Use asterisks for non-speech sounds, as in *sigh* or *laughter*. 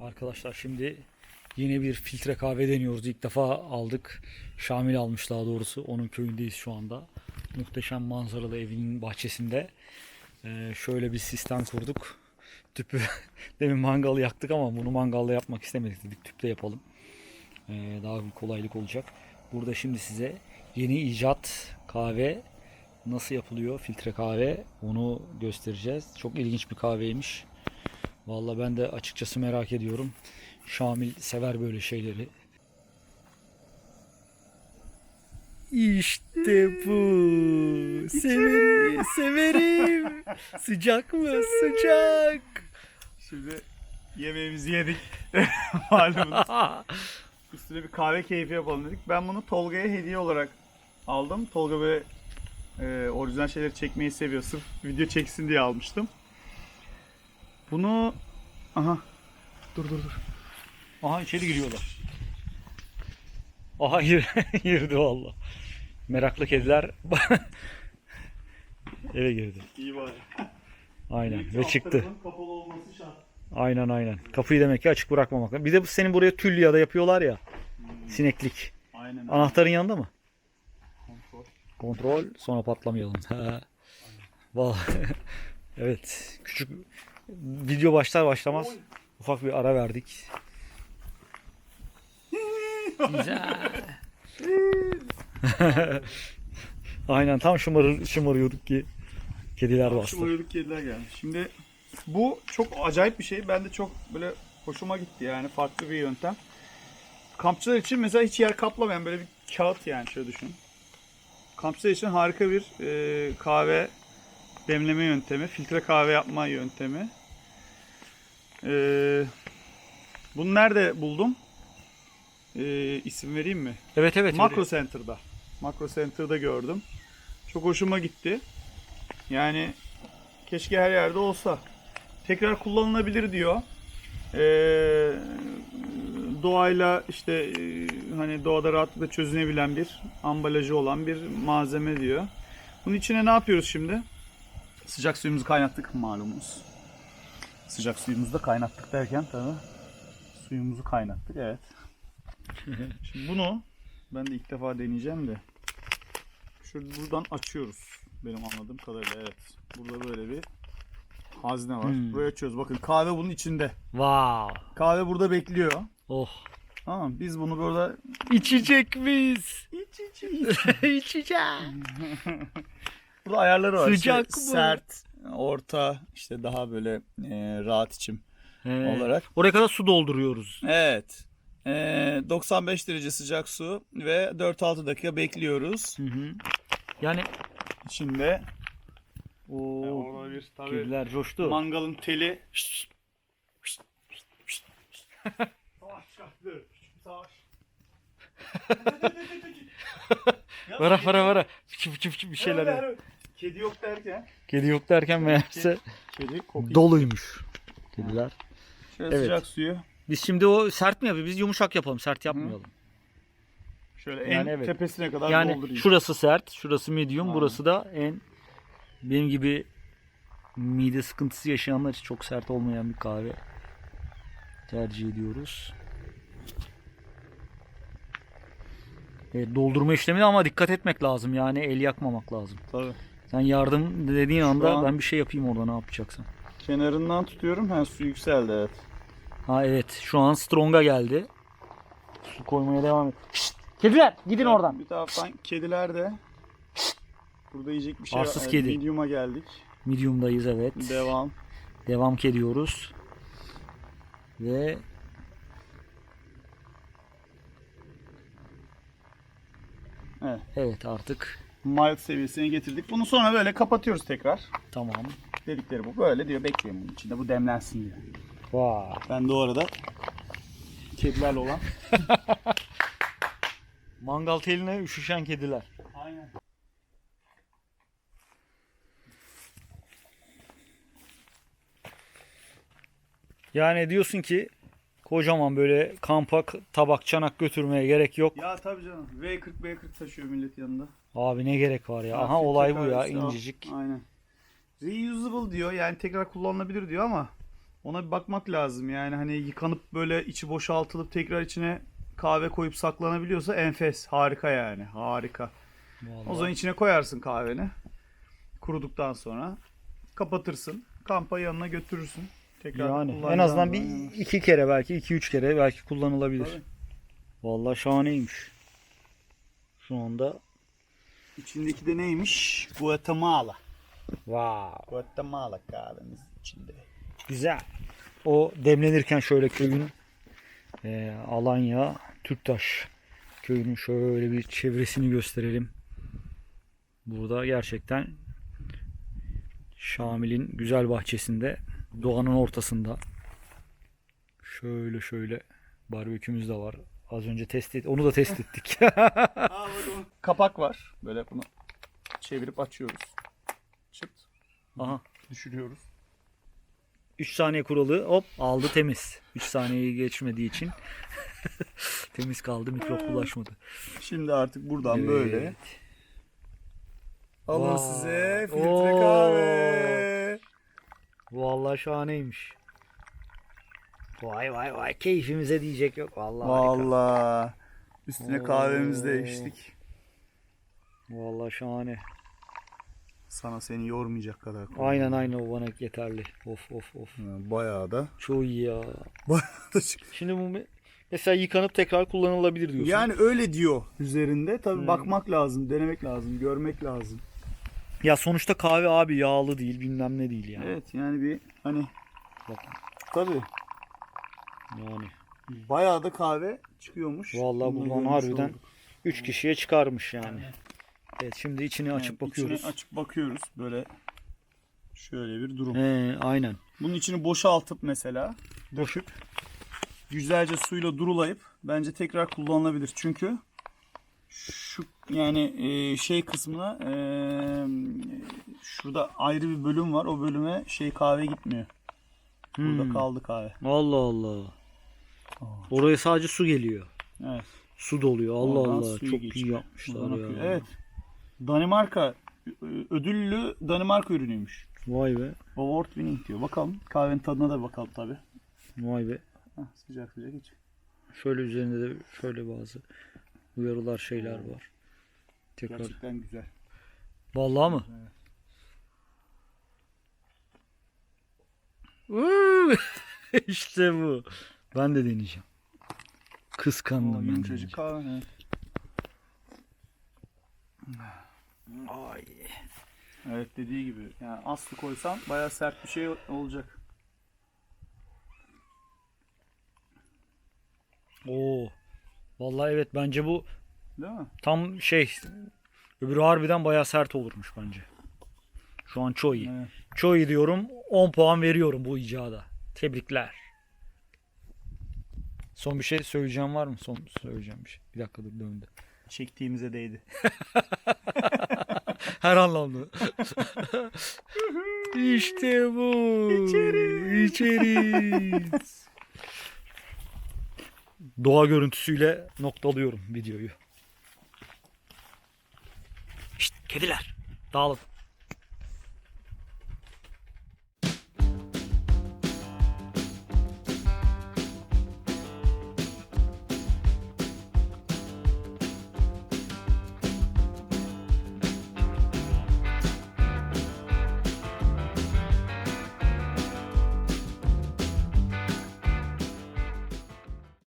Arkadaşlar şimdi yine bir filtre kahve deniyoruz. İlk defa aldık. Şamil almış daha doğrusu. Onun köyündeyiz şu anda. Muhteşem manzaralı evinin bahçesinde. Ee, şöyle bir sistem kurduk. Tüpü *laughs* demin mangal yaktık ama bunu mangalla yapmak istemedik dedik. Tüpte yapalım. Ee, daha bir kolaylık olacak. Burada şimdi size yeni icat kahve nasıl yapılıyor filtre kahve onu göstereceğiz. Çok ilginç bir kahveymiş. Vallahi ben de açıkçası merak ediyorum. Şamil sever böyle şeyleri. İşte bu. Severim, severim. Sıcak mı? Sıcak. Şimdi yemeğimizi yedik. *laughs* Malumunuz. *laughs* Üstüne bir kahve keyfi yapalım dedik. Ben bunu Tolga'ya hediye olarak aldım. Tolga böyle e, orijinal şeyleri çekmeyi seviyor. Sırf video çeksin diye almıştım. Bunu... Aha. Dur dur dur. Aha içeri giriyorlar. Aha gir, *laughs* girdi valla. Meraklı kediler *laughs* eve girdi. İyi bari. Aynen ve çıktı. Kapalı olması şart. Aynen aynen. Kapıyı demek ki açık bırakmamak. lazım. Bir de bu senin buraya tül ya da yapıyorlar ya. Sineklik. Aynen. Anahtarın yanında mı? Kontrol. Kontrol sonra patlamayalım. *laughs* Vallahi evet. Küçük video başlar başlamaz ufak bir ara verdik. Güzel. *laughs* Aynen tam şımarır, şımarıyorduk ki kediler bastı. Şımarıyorduk kediler geldi. Şimdi bu çok acayip bir şey. Ben de çok böyle hoşuma gitti yani farklı bir yöntem. Kampçılar için mesela hiç yer kaplamayan böyle bir kağıt yani şöyle düşünün. Kampçılar için harika bir e, kahve demleme yöntemi, filtre kahve yapma yöntemi. E, bunu nerede buldum? E, isim vereyim mi? Evet evet. Makro Center'da. Makro Center'da gördüm. Çok hoşuma gitti. Yani keşke her yerde olsa. Tekrar kullanılabilir diyor. Ee, doğayla işte e, hani doğada rahatlıkla çözünebilen bir ambalajı olan bir malzeme diyor. Bunun içine ne yapıyoruz şimdi? Sıcak suyumuzu kaynattık malumunuz. Sıcak suyumuzu da kaynattık derken tabii suyumuzu kaynattık evet. *laughs* Şimdi bunu ben de ilk defa deneyeceğim de. Şöyle buradan açıyoruz. Benim anladığım kadarıyla evet. Burada böyle bir hazne var. Hmm. Buraya açıyoruz. Bakın kahve bunun içinde. Wow. Kahve burada bekliyor. Oh. Tamam biz bunu burada İçecek miyiz? iç iç İçeceğim. Burada ayarları var. Sıcak İşte mı? Sert, orta, işte daha böyle e, rahat içim olarak. Oraya kadar su dolduruyoruz. Evet. E, 95 derece sıcak su ve 4-6 dakika bekliyoruz. Hı hı. Yani İçinde o orada bir tabii kediler coştu. mangalın teli. savaş çıkarttı. Küçük bir savaş. Vara vara vara. Fıçı fıçı fıçı bir şeyler. evet. Kedi yok derken. Kedi yok derken meğerse Kedi kokuyor. doluymuş kediler. Şöyle Evet. sıcak suyu. Biz şimdi o sert mi yapıyoruz? Biz yumuşak yapalım. Sert yapmayalım. Şöyle en Yani evet. tepesine kadar Yani doldurayım. şurası sert, şurası medium, Aynen. burası da en benim gibi mide sıkıntısı yaşayanlar için çok sert olmayan bir kahve tercih ediyoruz. Evet, doldurma işlemine ama dikkat etmek lazım. Yani el yakmamak lazım. Tabii. Sen yardım dediğin anda an- ben bir şey yapayım orada ne yapacaksın. Kenarından tutuyorum. Ha su yükseldi evet. Ha evet şu an Strong'a geldi. Su koymaya devam et. Şşt, kediler gidin oradan. Bir taraftan kediler de Burada yiyecek bir şey Arsız var. kedi. Medium'a geldik. Medium'dayız evet. Devam. Devam ediyoruz. Ve Evet. evet artık Mild seviyesine getirdik. Bunu sonra böyle kapatıyoruz tekrar. tamam. Dedikleri bu. Böyle diyor bekleyin bunun içinde. Bu demlensin diyor. Vay. Ben de o arada kedilerle olan. *laughs* Mangal teline üşüşen kediler. Aynen. Yani diyorsun ki kocaman böyle kampa tabak çanak götürmeye gerek yok. Ya tabii canım. V40 V40 taşıyor millet yanında. Abi ne gerek var ya. Aha olay bu ya incecik. Aynen. Reusable diyor yani tekrar kullanılabilir diyor ama Ona bir bakmak lazım. Yani hani yıkanıp böyle içi boşaltılıp tekrar içine kahve koyup saklanabiliyorsa enfes. Harika yani. Harika. Vallahi. O zaman içine koyarsın kahveni. Kuruduktan sonra kapatırsın. Kampa yanına götürürsün. Tekrar yani en azından bir yavaş. iki kere belki iki üç kere belki kullanılabilir. Tabii. Vallahi şahaneymiş. Şu anda İçindeki de neymiş? Guatemala. wow. Guatemala kahvemiz içinde. Güzel. O demlenirken şöyle köyün e, Alanya Türktaş köyünün şöyle bir çevresini gösterelim. Burada gerçekten Şamil'in güzel bahçesinde doğanın ortasında şöyle şöyle barbekümüz de var. Az önce test et, onu da test ettik. *laughs* *laughs* Kapak var. Böyle bunu çevirip açıyoruz. Çıt. Aha. Düşürüyoruz. 3 saniye kuralı hop aldı temiz. 3 saniyeyi geçmediği için *laughs* temiz kaldı mikrop bulaşmadı. Şimdi artık buradan Evet. böyle alın Vay. size filtre Oo. kahve. Vallahi şahaneymiş. Vay vay vay keyfimize diyecek yok vallahi. harika. Vallahi üstüne kahvemizi de Oo. içtik. Vallahi şahane. Sana seni yormayacak kadar. koydum. Aynen aynen o bana yeterli. Of of of. Ha, Bayağı da. Çok iyi ya. *laughs* Bayağı da çık- Şimdi bu me- mesela yıkanıp tekrar kullanılabilir diyorsun. Yani öyle diyor üzerinde. Tabii Hmm. bakmak lazım, denemek lazım, görmek lazım. Ya sonuçta kahve abi yağlı değil bilmem ne değil yani. Evet yani bir hani Bak, tabii yani. bayağı da kahve çıkıyormuş. Vallahi Bunu buradan görmüş harbiden olduk. 3 kişiye çıkarmış yani. Evet şimdi içini açıp içine bakıyoruz. açıp bakıyoruz böyle şöyle bir durum. He, aynen. Bunun içini boşaltıp mesela döküp güzelce suyla durulayıp bence tekrar kullanılabilir. Çünkü şu yani e, şey kısmına e, şurada ayrı bir bölüm var. O bölüme şey kahve gitmiyor. Burada Hmm. kaldı kahve. Allah Allah. Oraya sadece su geliyor. Evet. Su doluyor. Allah Oradan Allah. Çok iyi geçiyor. yapmışlar Buradan ya. akıyor. Evet. Danimarka ödüllü Danimarka ürünüymüş. Vay be. Award winning diyor. Bakalım. Kahvenin tadına da bakalım tabi. Vay be. sıcak sıcak iç. Şöyle üzerinde de şöyle bazı uyarılar şeyler var. Tekrar. Gerçekten güzel. Vallahi mı? Evet. *laughs* İşte bu. Ben de deneyeceğim. Kıskandım ben yumuşacık kahve. Ay. evet dediği gibi. Yani aslı koysan bayağı sert bir şey olacak. Oo. Vallahi evet bence bu Değil mi? tam şey öbürü harbiden bayağı sert olurmuş bence. Şu an çok iyi. Evet. Çok iyi diyorum. 10 puan veriyorum bu icada. Tebrikler. Son bir şey söyleyeceğim var mı? Son söyleyeceğim bir şey. Bir dakika dur döndü. Çektiğimize değdi. *laughs* Her anlamda. *laughs* işte bu. İçeriz. İçeriz. Doğa görüntüsüyle noktalıyorum videoyu. Şşt kediler. Dağılın.